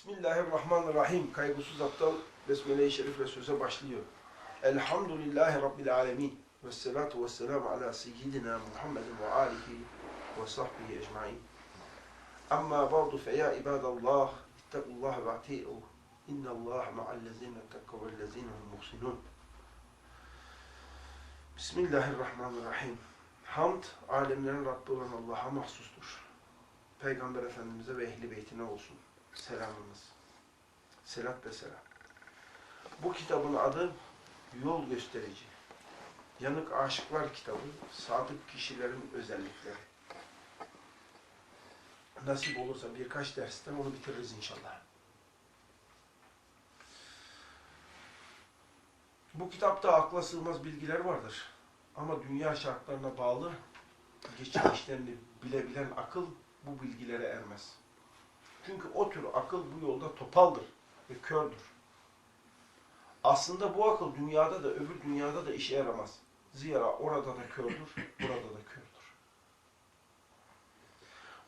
Bismillahirrahmanirrahim. Kaygısız aptal Besmele-i Şerif'le söze başlıyor. Elhamdülillahi Rabbil alemin. Ve salatu ve selamu ala seyyidina Muhammedin ve alihi ve sahbihi ecmain. Amma ba'du fe ya ibadallah ittakullah ve ati'uh. İnnallah ma'allezine tekkav vellezine hum muhsinun. Bismillahirrahmanirrahim. Hamd, alemlerin Rabbi olan Allah'a mahsustur. Peygamber Efendimiz'e ve ehli beytine olsun selamımız. Selat ve selam. Bu kitabın adı Yol Gösterici. Yanık Aşıklar kitabı, sadık kişilerin özellikleri. Nasip olursa birkaç dersten onu bitiririz inşallah. Bu kitapta akla sığmaz bilgiler vardır. Ama dünya şartlarına bağlı geçim işlerini bilebilen akıl bu bilgilere ermez. Çünkü o tür akıl bu yolda topaldır ve kördür. Aslında bu akıl dünyada da öbür dünyada da işe yaramaz. Zira orada da kördür, burada da kördür.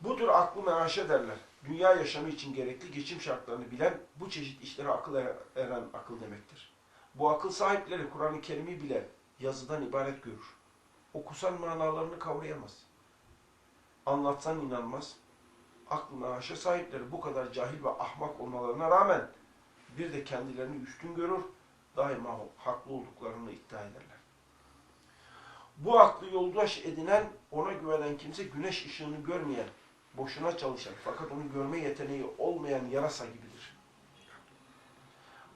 Bu tür aklı meaşe derler. Dünya yaşamı için gerekli geçim şartlarını bilen bu çeşit işlere akıl er- eren akıl demektir. Bu akıl sahipleri Kur'an-ı Kerim'i bile yazıdan ibaret görür. Okusan manalarını kavrayamaz. Anlatsan inanmaz, aklına aşa sahipleri bu kadar cahil ve ahmak olmalarına rağmen bir de kendilerini üstün görür, daima haklı olduklarını iddia ederler. Bu aklı yoldaş edinen, ona güvenen kimse güneş ışığını görmeyen, boşuna çalışan fakat onu görme yeteneği olmayan yarasa gibidir.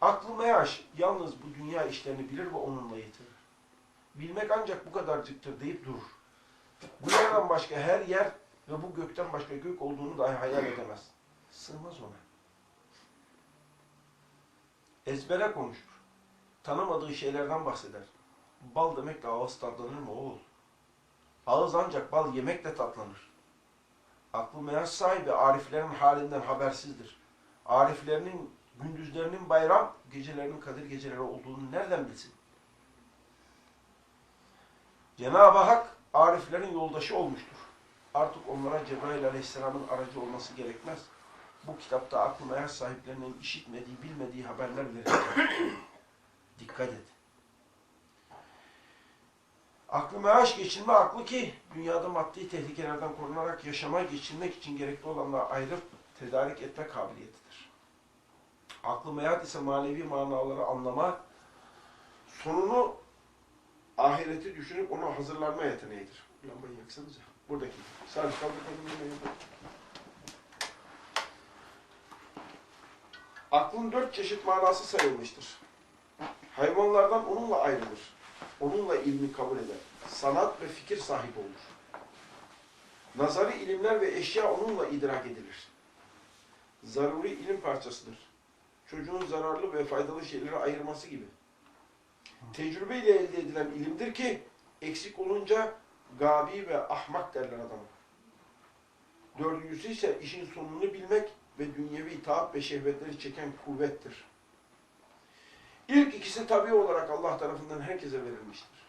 Aklı meyaş yalnız bu dünya işlerini bilir ve onunla yetirir. Bilmek ancak bu kadarcıktır deyip durur. Bu yerden başka her yer ve bu gökten başka gök olduğunu dahi hayal edemez. Sığmaz ona. Ezbere konuşur. Tanımadığı şeylerden bahseder. Bal demekle ağız tatlanır mı oğul? Ağız ancak bal yemekle tatlanır. Aklı meyaz sahibi ariflerin halinden habersizdir. Ariflerinin gündüzlerinin bayram, gecelerinin kadir geceleri olduğunu nereden bilsin? Cenab-ı Hak ariflerin yoldaşı olmuştur artık onlara Cebrail Aleyhisselam'ın aracı olması gerekmez. Bu kitapta aklı meğer sahiplerinin işitmediği, bilmediği haberler verilir. Dikkat et. Aklı meaş geçinme aklı ki dünyada maddi tehlikelerden korunarak yaşama geçinmek için gerekli olanları ayırıp tedarik etme kabiliyetidir. Aklı meat ise manevi manaları anlama, sonunu ahireti düşünüp ona hazırlanma yeteneğidir. Lambayı yaksanıza. Buradaki. Sadece kaldı Aklın dört çeşit manası sayılmıştır. Hayvanlardan onunla ayrılır. Onunla ilmi kabul eder. Sanat ve fikir sahibi olur. Nazari ilimler ve eşya onunla idrak edilir. Zaruri ilim parçasıdır. Çocuğun zararlı ve faydalı şeyleri ayırması gibi. Tecrübeyle elde edilen ilimdir ki eksik olunca gabi ve ahmak derler adama. Dördüncüsü ise işin sonunu bilmek ve dünyevi itaat ve şehvetleri çeken kuvvettir. İlk ikisi tabi olarak Allah tarafından herkese verilmiştir.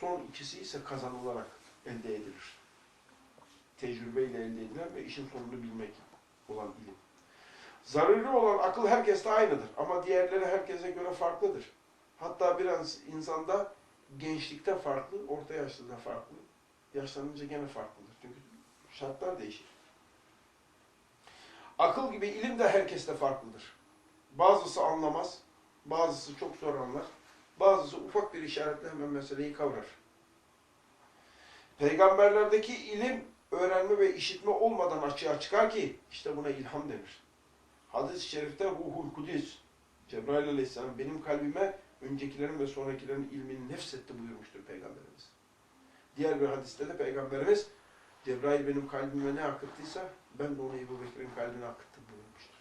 Son ikisi ise kazanılarak elde edilir. Tecrübeyle elde edilen ve işin sonunu bilmek olan ilim. Zaruri olan akıl herkeste aynıdır ama diğerleri herkese göre farklıdır. Hatta biraz insanda gençlikte farklı, orta yaşta da farklı, yaşlanınca gene farklıdır. Çünkü şartlar değişir. Akıl gibi ilim de herkeste farklıdır. Bazısı anlamaz, bazısı çok zor anlar, bazısı ufak bir işaretle hemen meseleyi kavrar. Peygamberlerdeki ilim, öğrenme ve işitme olmadan açığa çıkar ki, işte buna ilham denir. Hadis-i şerifte ruhul kudüs, Cebrail aleyhisselam benim kalbime öncekilerin ve sonrakilerin ilmini nefsetti buyurmuştur Peygamberimiz. Diğer bir hadiste de Peygamberimiz Cebrail benim kalbime ne akıttıysa ben de onu Ebu Bekir'in kalbine akıttım buyurmuştur.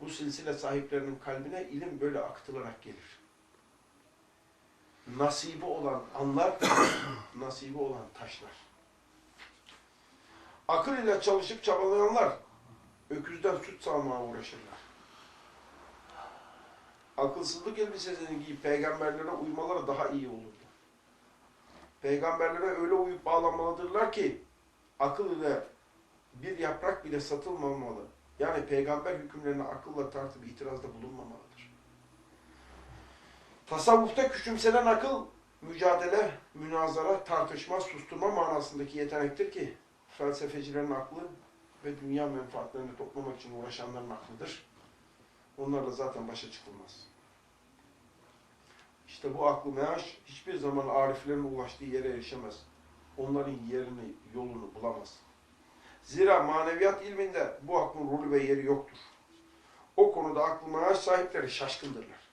Bu silsile sahiplerinin kalbine ilim böyle akıtılarak gelir. Nasibi olan anlar, nasibi olan taşlar. Akıl ile çalışıp çabalayanlar öküzden süt sağmaya uğraşırlar akılsızlık elbisesini giyip peygamberlere uymaları daha iyi olurdu. Peygamberlere öyle uyup bağlanmalıdırlar ki akıl ile bir yaprak bile satılmamalı. Yani peygamber hükümlerine akılla tartıp itirazda bulunmamalıdır. Tasavvufta küçümsenen akıl, mücadele, münazara, tartışma, susturma manasındaki yetenektir ki felsefecilerin aklı ve dünya menfaatlerini toplamak için uğraşanların aklıdır. Onlarla zaten başa çıkılmaz. İşte bu aklı meaş hiçbir zaman ariflerin ulaştığı yere erişemez. Onların yerini, yolunu bulamaz. Zira maneviyat ilminde bu aklın rolü ve yeri yoktur. O konuda aklı meaş sahipleri şaşkındırlar.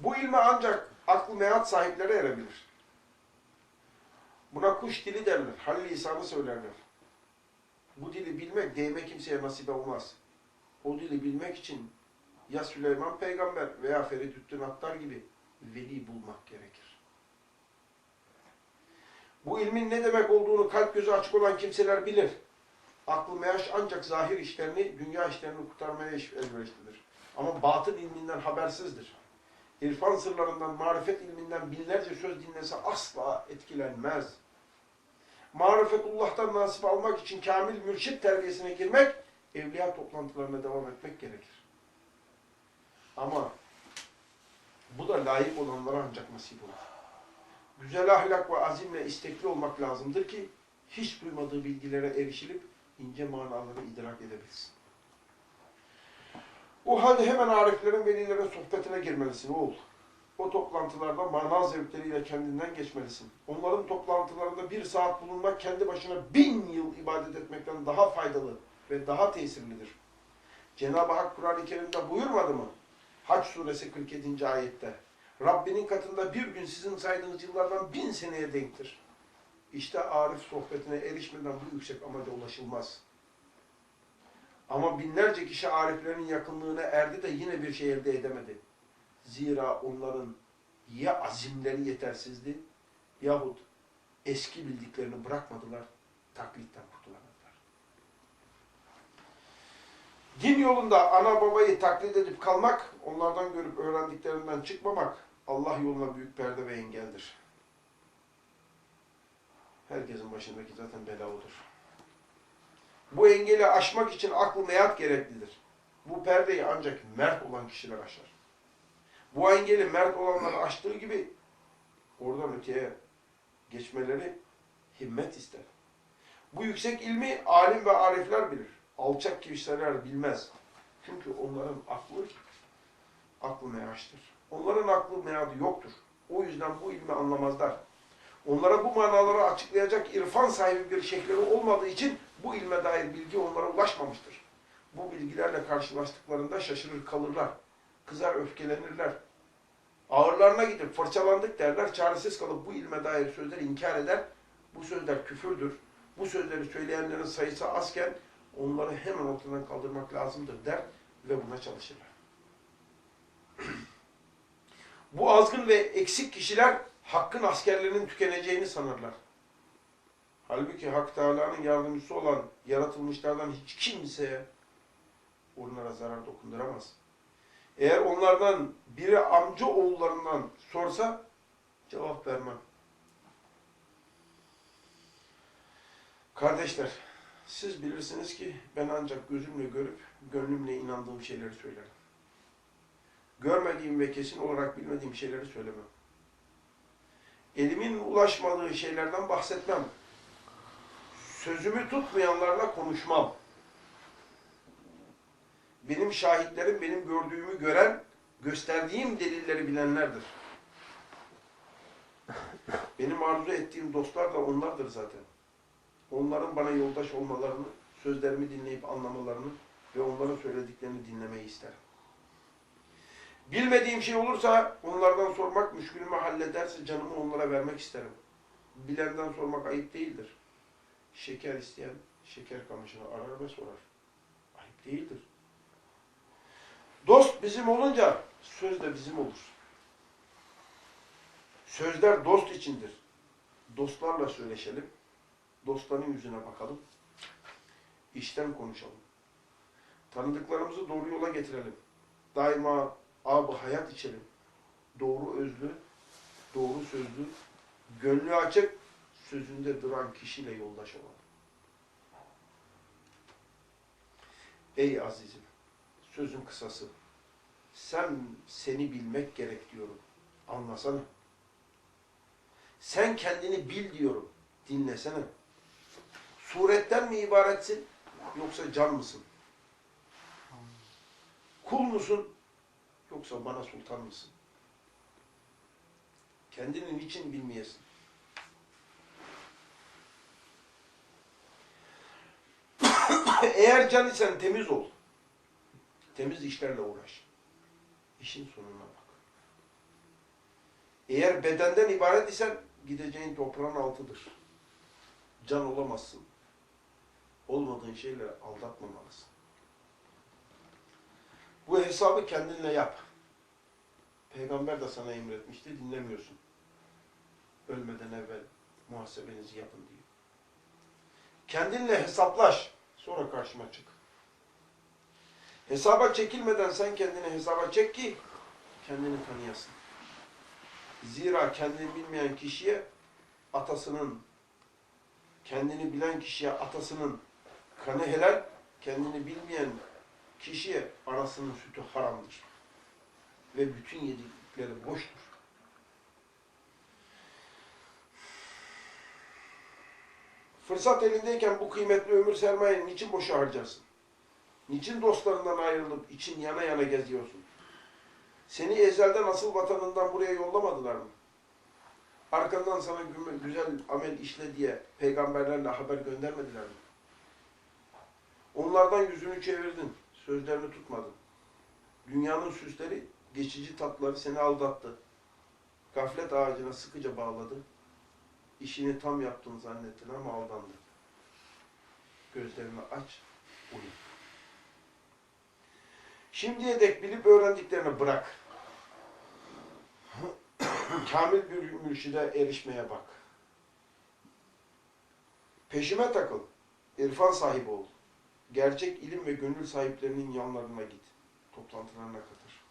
Bu ilme ancak aklı meat sahipleri erebilir. Buna kuş dili derler, hal lisanı söylerler. Bu dili bilmek değme kimseye nasip olmaz. O dili bilmek için ya Süleyman peygamber veya Feridüddin Attar gibi veli bulmak gerekir. Bu ilmin ne demek olduğunu kalp gözü açık olan kimseler bilir. Aklı meyaş ancak zahir işlerini, dünya işlerini kurtarmaya iş- elverişlidir. Ama batın ilminden habersizdir. İrfan sırlarından, marifet ilminden binlerce söz dinlese asla etkilenmez. Marifetullah'tan nasip almak için kamil mürşit terbiyesine girmek, evliya toplantılarına devam etmek gerekir. Ama bu da layık olanlara ancak nasip olur. Güzel ahlak ve azimle istekli olmak lazımdır ki hiç duymadığı bilgilere erişilip ince manaları idrak edebilsin. O halde hemen ariflerin, velilerin sohbetine girmelisin oğul. O toplantılarda mana zevkleriyle kendinden geçmelisin. Onların toplantılarında bir saat bulunmak kendi başına bin yıl ibadet etmekten daha faydalı ve daha tesirlidir. Cenab-ı Hak Kur'an-ı Kerim'de buyurmadı mı? Hac suresi 47. ayette. Rabbinin katında bir gün sizin saydığınız yıllardan bin seneye denktir. İşte arif sohbetine erişmeden bu yüksek amaca ulaşılmaz. Ama binlerce kişi ariflerin yakınlığına erdi de yine bir şey elde edemedi. Zira onların ya azimleri yetersizdi yahut eski bildiklerini bırakmadılar, taklitten Din yolunda ana babayı taklit edip kalmak, onlardan görüp öğrendiklerinden çıkmamak Allah yoluna büyük perde ve engeldir. Herkesin başındaki zaten bela odur. Bu engeli aşmak için aklı meyat gereklidir. Bu perdeyi ancak mert olan kişiler aşar. Bu engeli mert olanlar aştığı gibi oradan öteye geçmeleri himmet ister. Bu yüksek ilmi alim ve arifler bilir. Alçak kişiler bilmez. Çünkü onların aklı aklı meyaştır. Onların aklı meyadı yoktur. O yüzden bu ilmi anlamazlar. Onlara bu manaları açıklayacak irfan sahibi bir şekleri olmadığı için bu ilme dair bilgi onlara ulaşmamıştır. Bu bilgilerle karşılaştıklarında şaşırır kalırlar. Kızar öfkelenirler. Ağırlarına gidip fırçalandık derler. Çaresiz kalıp bu ilme dair sözleri inkar eder. Bu sözler küfürdür. Bu sözleri söyleyenlerin sayısı azken onları hemen ortadan kaldırmak lazımdır der ve buna çalışırlar. Bu azgın ve eksik kişiler hakkın askerlerinin tükeneceğini sanırlar. Halbuki Hak Teala'nın yardımcısı olan yaratılmışlardan hiç kimseye onlara zarar dokunduramaz. Eğer onlardan biri amca oğullarından sorsa cevap vermem. Kardeşler, siz bilirsiniz ki ben ancak gözümle görüp gönlümle inandığım şeyleri söylerim. Görmediğim ve kesin olarak bilmediğim şeyleri söylemem. Elimin ulaşmadığı şeylerden bahsetmem. Sözümü tutmayanlarla konuşmam. Benim şahitlerim benim gördüğümü gören, gösterdiğim delilleri bilenlerdir. Benim arzu ettiğim dostlar da onlardır zaten. Onların bana yoldaş olmalarını, sözlerimi dinleyip anlamalarını ve onların söylediklerini dinlemeyi isterim. Bilmediğim şey olursa onlardan sormak müşkülümü hallederse canımı onlara vermek isterim. Bilenden sormak ayıp değildir. Şeker isteyen şeker kamışını arar ve sorar. Ayıp değildir. Dost bizim olunca söz de bizim olur. Sözler dost içindir. Dostlarla söyleşelim. Dostların yüzüne bakalım. İşten konuşalım. Tanıdıklarımızı doğru yola getirelim. Daima ab hayat içelim. Doğru özlü, doğru sözlü, gönlü açık, sözünde duran kişiyle yoldaş olalım. Ey azizim, sözün kısası. Sen seni bilmek gerek diyorum. Anlasana. Sen kendini bil diyorum. Dinlesene. Suretten mi ibaretsin yoksa can mısın? Kul musun yoksa bana sultan mısın? Kendini niçin bilmeyesin? Eğer can isen temiz ol. Temiz işlerle uğraş. İşin sonuna bak. Eğer bedenden ibaret isen gideceğin toprağın altıdır. Can olamazsın. Olmadığın şeyle aldatmamalısın. Bu hesabı kendinle yap. Peygamber de sana emretmişti, dinlemiyorsun. Ölmeden evvel muhasebenizi yapın diyor. Kendinle hesaplaş, sonra karşıma çık. Hesaba çekilmeden sen kendini hesaba çek ki kendini tanıyasın. Zira kendini bilmeyen kişiye atasının, kendini bilen kişiye atasının kanı helal, kendini bilmeyen kişiye anasının sütü haramdır. Ve bütün yedikleri boştur. Fırsat elindeyken bu kıymetli ömür sermayeni niçin boşa harcarsın? Niçin dostlarından ayrılıp için yana yana geziyorsun? Seni ezelden asıl vatanından buraya yollamadılar mı? Arkandan sana gü- güzel amel işle diye peygamberlerle haber göndermediler mi? Onlardan yüzünü çevirdin, sözlerini tutmadın. Dünyanın süsleri, geçici tatları seni aldattı. Gaflet ağacına sıkıca bağladı. İşini tam yaptın zannettin ama aldandın. Gözlerini aç, uyu. Şimdiye dek bilip öğrendiklerini bırak. Kamil bir mürşide erişmeye bak. Peşime takıl. İrfan sahibi ol. Gerçek ilim ve gönül sahiplerinin yanlarına git. Toplantılarına katır.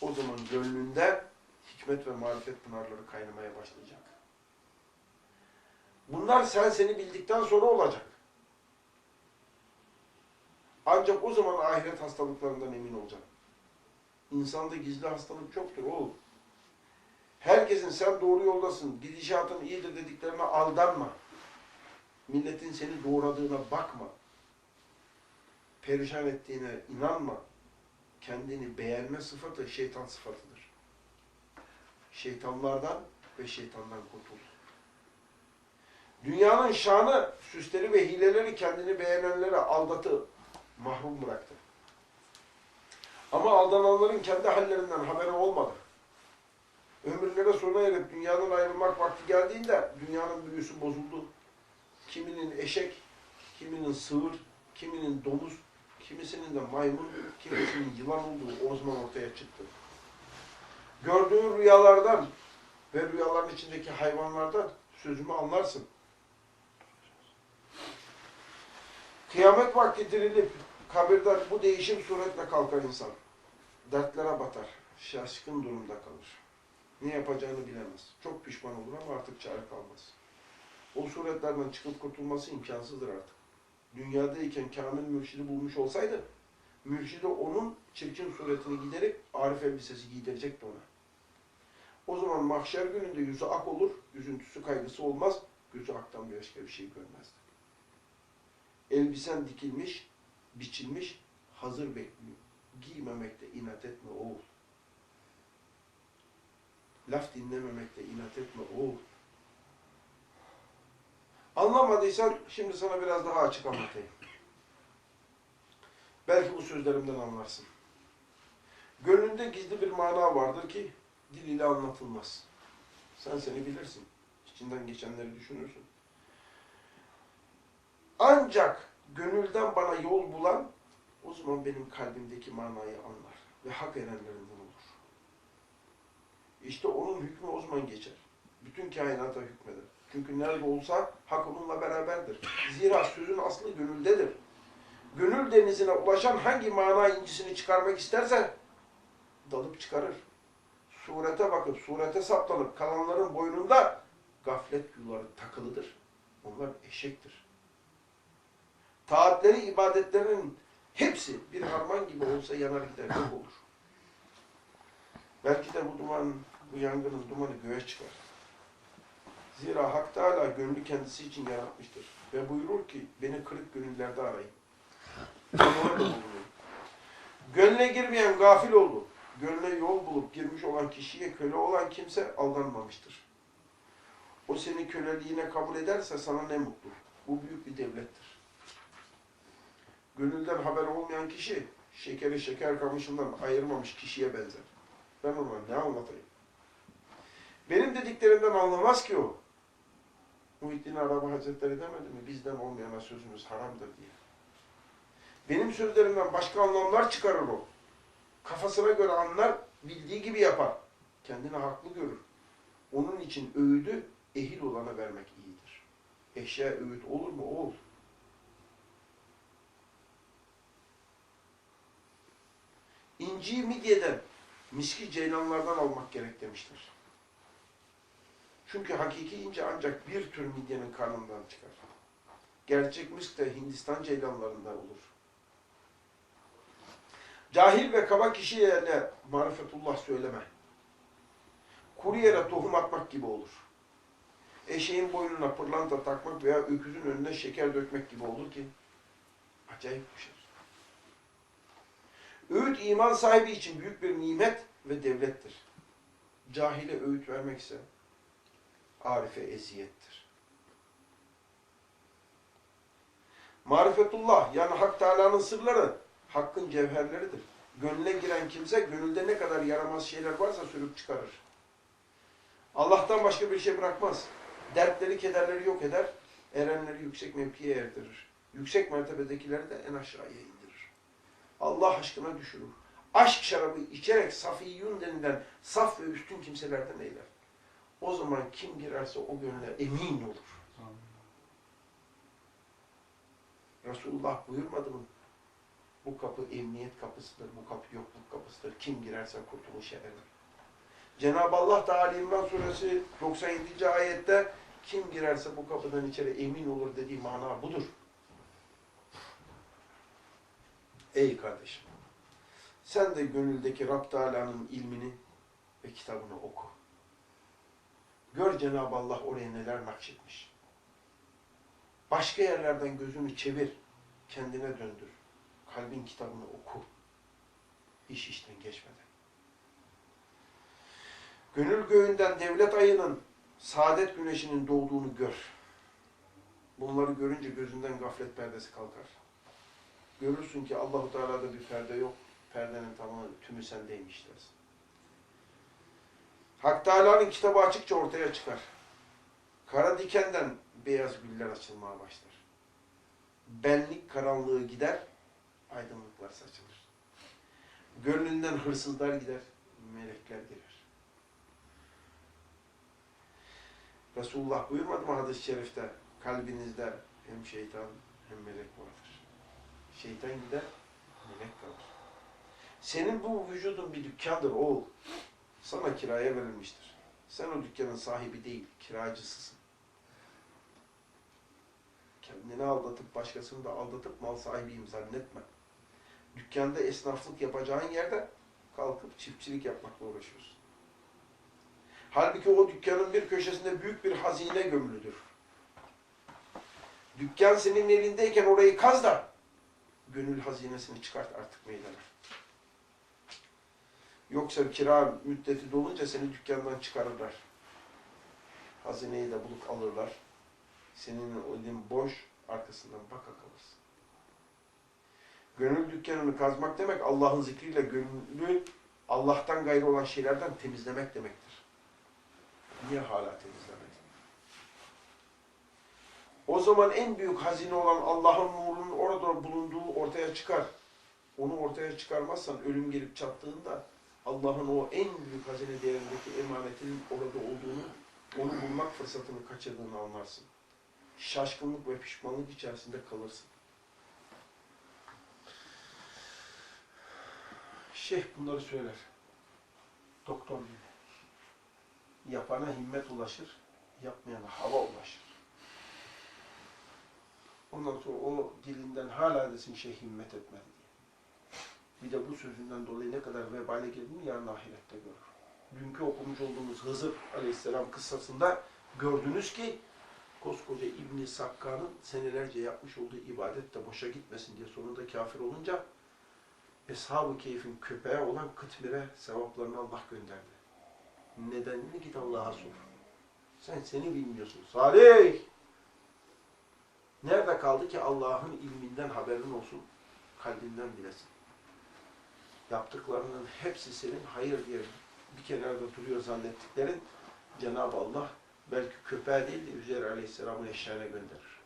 O zaman gönlünde hikmet ve marifet pınarları kaynamaya başlayacak. Bunlar sen seni bildikten sonra olacak. Ancak o zaman ahiret hastalıklarından emin olacaksın. İnsanda gizli hastalık çoktur oğlum. Herkesin sen doğru yoldasın, gidişatın iyidir dediklerine aldanma. Milletin seni doğradığına bakma. Perişan ettiğine inanma. Kendini beğenme sıfatı şeytan sıfatıdır. Şeytanlardan ve şeytandan kurtul. Dünyanın şanı, süsleri ve hileleri kendini beğenenlere aldatı, mahrum bıraktı. Ama aldananların kendi hallerinden haberi olmadı. Ömürlere sona erip dünyadan ayrılmak vakti geldiğinde dünyanın büyüsü bozuldu. Kiminin eşek, kiminin sığır, kiminin domuz, kimisinin de maymun, kimisinin yılan olduğu o zaman ortaya çıktı. Gördüğün rüyalardan ve rüyaların içindeki hayvanlardan sözümü anlarsın. Kıyamet vakti dirilip kabirden bu değişim suretle kalkar insan. Dertlere batar, şaşkın durumda kalır. Ne yapacağını bilemez. Çok pişman olur ama artık çare kalmaz. O suretlerden çıkıp kurtulması imkansızdır artık. Dünyadayken kamil mürşidi bulmuş olsaydı, mürşidi onun çirkin suretini giderip arif elbisesi giydirecekti ona. O zaman mahşer gününde yüzü ak olur, üzüntüsü kaygısı olmaz, gözü aktan başka bir şey görmezdi. Elbisen dikilmiş, biçilmiş, hazır bekliyor. Giymemekte inat etme oğul. Laf dinlememekte inat etme oğul. Anlamadıysan şimdi sana biraz daha açık anlatayım. Belki bu sözlerimden anlarsın. Gönlünde gizli bir mana vardır ki dil ile anlatılmaz. Sen seni bilirsin. İçinden geçenleri düşünürsün. Ancak gönülden bana yol bulan o zaman benim kalbimdeki manayı anlar ve hak erenlerinden olur. İşte onun hükmü o zaman geçer. Bütün kainata hükmeder. Çünkü nerede olsa hak onunla beraberdir. Zira sözün aslı gönüldedir. Gönül denizine ulaşan hangi mana incisini çıkarmak isterse dalıp çıkarır. Surete bakıp surete saplanıp kalanların boynunda gaflet yuları takılıdır. Onlar eşektir. Taatleri, ibadetlerin hepsi bir harman gibi olsa yanar gider, yok olur. Belki de bu duman, bu yangının dumanı göğe çıkar. Zira Hak Teala gönlü kendisi için yaratmıştır. Ve buyurur ki, beni kırık gönüllerde arayın. Da bulunurum. Gönle girmeyen gafil oldu. Gönle yol bulup girmiş olan kişiye köle olan kimse aldanmamıştır. O seni köleliğine kabul ederse sana ne mutlu. Bu büyük bir devlettir. Gönülden haber olmayan kişi, şekeri şeker kamışından ayırmamış kişiye benzer. Ben ona ne anlatayım? Benim dediklerimden anlamaz ki o. Muhittin Arabi Hazretleri demedi mi? Bizden olmayana sözümüz haramdır diye. Benim sözlerimden başka anlamlar çıkarır o. Kafasına göre anlar, bildiği gibi yapar. Kendini haklı görür. Onun için öğüdü ehil olana vermek iyidir. Eşya öğüt olur mu? Olur. İnciyi midyeden, miski ceylanlardan almak gerek demişler. Çünkü hakiki inci ancak bir tür midyenin karnından çıkar. Gerçek misk de Hindistan ceylanlarından olur. Cahil ve kaba kişiye de marifetullah söyleme. Kuru yere tohum atmak gibi olur. Eşeğin boynuna pırlanta takmak veya öküzün önüne şeker dökmek gibi olur ki acayip bir şey. Öğüt iman sahibi için büyük bir nimet ve devlettir. Cahile öğüt vermek ise arife eziyettir. Marifetullah yani Hak Teala'nın sırları hakkın cevherleridir. Gönüle giren kimse gönülde ne kadar yaramaz şeyler varsa sürüp çıkarır. Allah'tan başka bir şey bırakmaz. Dertleri, kederleri yok eder, erenleri yüksek mevkiye erdirir. Yüksek mertebedekileri de en aşağıya indirir. Allah aşkına düşürür. Aşk şarabı içerek safiyyun denilen saf ve üstün kimselerden eyler. O zaman kim girerse o gönüle emin olur. Resulullah buyurmadı mı? Bu kapı emniyet kapısıdır, bu kapı yokluk kapısıdır. Kim girerse kurtuluşa erer. Cenab-ı Allah da Ali İmran suresi 97. ayette kim girerse bu kapıdan içeri emin olur dediği mana budur. Ey kardeşim! Sen de gönüldeki Rab Teala'nın ilmini ve kitabını oku. Gör Cenab-ı Allah oraya neler nakşetmiş. Başka yerlerden gözünü çevir, kendine döndür. Kalbin kitabını oku. İş işten geçmeden. Gönül göğünden devlet ayının, saadet güneşinin doğduğunu gör. Bunları görünce gözünden gaflet perdesi kalkar. Görürsün ki Allahu Teala'da bir perde yok. Perdenin tamamı tümü sendeymiş dersin. Hak Teala'nın kitabı açıkça ortaya çıkar. Kara dikenden beyaz güller açılmaya başlar. Benlik karanlığı gider, aydınlıklar saçılır. Gönlünden hırsızlar gider, melekler girer. Resulullah buyurmadı mı hadis-i şerifte? Kalbinizde hem şeytan hem melek vardır. Şeytan gider, melek kalır. Senin bu vücudun bir dükkandır oğul. Sana kiraya verilmiştir. Sen o dükkanın sahibi değil, kiracısısın. Kendini aldatıp başkasını da aldatıp mal sahibiyim zannetme. Dükkanda esnaflık yapacağın yerde kalkıp çiftçilik yapmakla uğraşıyorsun. Halbuki o dükkanın bir köşesinde büyük bir hazine gömülüdür. Dükkan senin elindeyken orayı kaz da gönül hazinesini çıkart artık meydana. Yoksa kira müddeti dolunca seni dükkandan çıkarırlar. Hazineyi de bulup alırlar. Senin elin boş, arkasından baka kalırsın. Gönül dükkanını kazmak demek Allah'ın zikriyle gönlü Allah'tan gayrı olan şeylerden temizlemek demektir. Niye hala temizlemedin? O zaman en büyük hazine olan Allah'ın nurunun orada bulunduğu ortaya çıkar. Onu ortaya çıkarmazsan ölüm gelip çattığında Allah'ın o en büyük hazine değerindeki emanetinin orada olduğunu, onu bulmak fırsatını kaçırdığını anlarsın. Şaşkınlık ve pişmanlık içerisinde kalırsın. Şeyh bunları söyler. Doktor gibi. Yapana himmet ulaşır, yapmayana hava ulaşır. Ondan sonra o dilinden hala desin şey himmet etmedi diye. Bir de bu sözünden dolayı ne kadar vebale girdiğini yarın ahirette görür. Dünkü okumuş olduğumuz Hızır Aleyhisselam kıssasında gördünüz ki koskoca İbn Sakka'nın senelerce yapmış olduğu ibadet de boşa gitmesin diye sonunda kafir olunca Eshab-ı Keyf'in köpeği olan Kıtmir'e sevaplarını Allah gönderdi. Nedenini git Allah'a sor. Sen seni bilmiyorsun. Salih! Nerede kaldı ki Allah'ın ilminden haberin olsun, kalbinden bilesin. Yaptıklarının hepsi senin hayır diye bir kenarda duruyor zannettiklerin Cenab-ı Allah belki köpeğe değil de Üzeyr Aleyhisselam'ın eşeğine gönderir.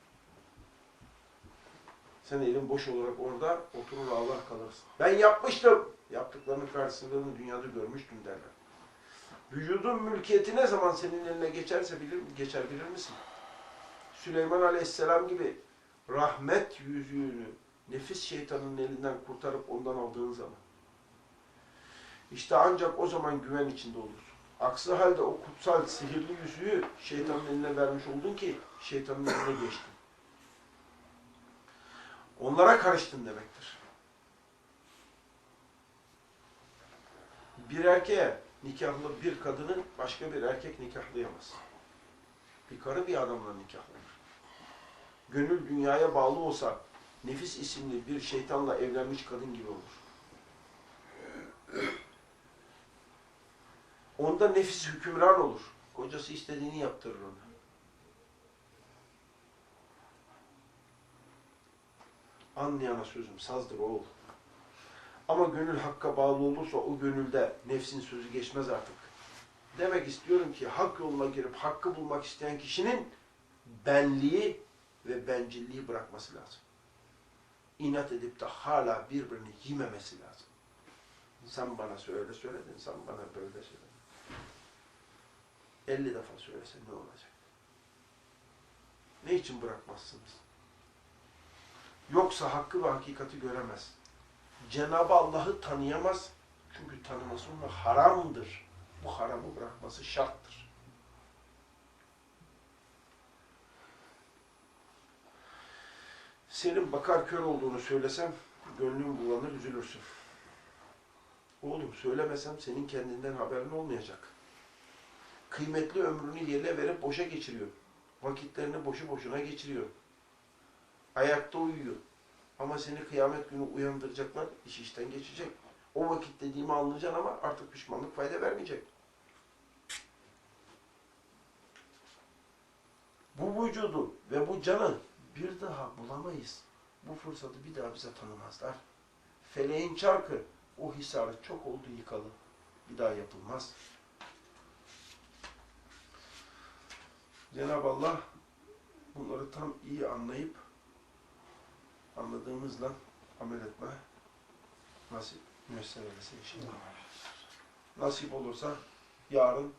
Sen elin boş olarak orada oturur ağlar kalırsın. Ben yapmıştım. Yaptıklarının karşılığını dünyada görmüştüm derler. Vücudun mülkiyeti ne zaman senin eline geçerse bilir, geçer bilir misin? Süleyman Aleyhisselam gibi rahmet yüzüğünü nefis şeytanın elinden kurtarıp ondan aldığın zaman. İşte ancak o zaman güven içinde olursun. Aksi halde o kutsal sihirli yüzüğü şeytanın eline vermiş oldun ki şeytanın eline geçtin. Onlara karıştın demektir. Bir erkeğe nikahlı bir kadını başka bir erkek nikahlayamaz. Bir karı bir adamla nikahlanır. Gönül dünyaya bağlı olsa nefis isimli bir şeytanla evlenmiş kadın gibi olur. Onda nefis hükümran olur. Kocası istediğini yaptırır ona. Anlayana sözüm sazdır oğul. Ama gönül hakka bağlı olursa o gönülde nefsin sözü geçmez artık. Demek istiyorum ki hak yoluna girip hakkı bulmak isteyen kişinin benliği ve bencilliği bırakması lazım. İnat edip de hala birbirini yememesi lazım. Sen bana söyle söyledin, sen bana böyle söyledin. 50 defa söylese ne olacak? Ne için bırakmazsınız? Yoksa hakkı ve hakikati göremez. Cenab-ı Allah'ı tanıyamaz. Çünkü tanıması ona haramdır. Bu haramı bırakması şarttır. Senin bakar kör olduğunu söylesem gönlün bulanır, üzülürsün. Oğlum söylemesem senin kendinden haberin olmayacak. Kıymetli ömrünü yerle verip boşa geçiriyor. Vakitlerini boşu boşuna geçiriyor. Ayakta uyuyor. Ama seni kıyamet günü uyandıracaklar, iş işten geçecek. O vakit dediğimi anlayacaksın ama artık pişmanlık fayda vermeyecek. Bu vücudu ve bu canı bir daha bulamayız. Bu fırsatı bir daha bize tanımazlar. Feleğin çarkı o hisarı çok oldu yıkalı. Bir daha yapılmaz. Cenab-ı Allah bunları tam iyi anlayıp anladığımızla amel etme nasip müessir eylesin inşallah. Nasip olursa yarın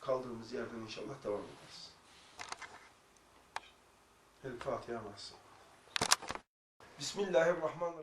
kaldığımız yerden inşallah devam ederiz. El Fatiha? Bismillahirrahmanirrahim.